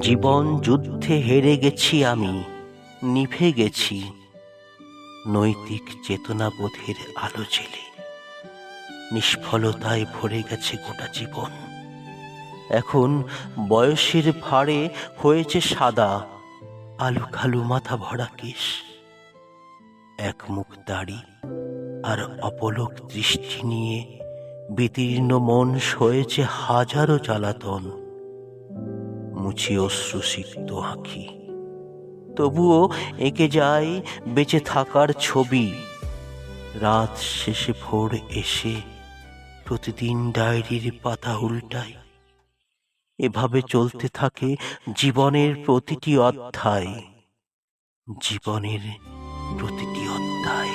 জীবন যুদ্ধে হেরে গেছি আমি, নিভে গেছি। নৈতিক চেতনাবোধের আলো জেলে, নিষ্ফলতায় ভরে গেছে গোটা জীবন। এখন বয়সের ভারে হয়েছে সাদা আলু খালু মাথা ভরা কেশ। এক মুখ দাড়ি আর অপলক দৃষ্টি নিয়ে বিতীর্ণ মন সয়েছে হাজারো জ্বালাতন। মুছি অশ্রুসিক্ত আঁখি। তবুও এঁকে যায় বেঁচে থাকার ছবি। রাত শেষে ভোর এসে প্রতিদিন ডায়েরির পাতা উল্টায় এভাবে চলতে থাকে জীবনের প্রতিটি অধ্যায়। জীবনের প্রতিটি অধ্যায়।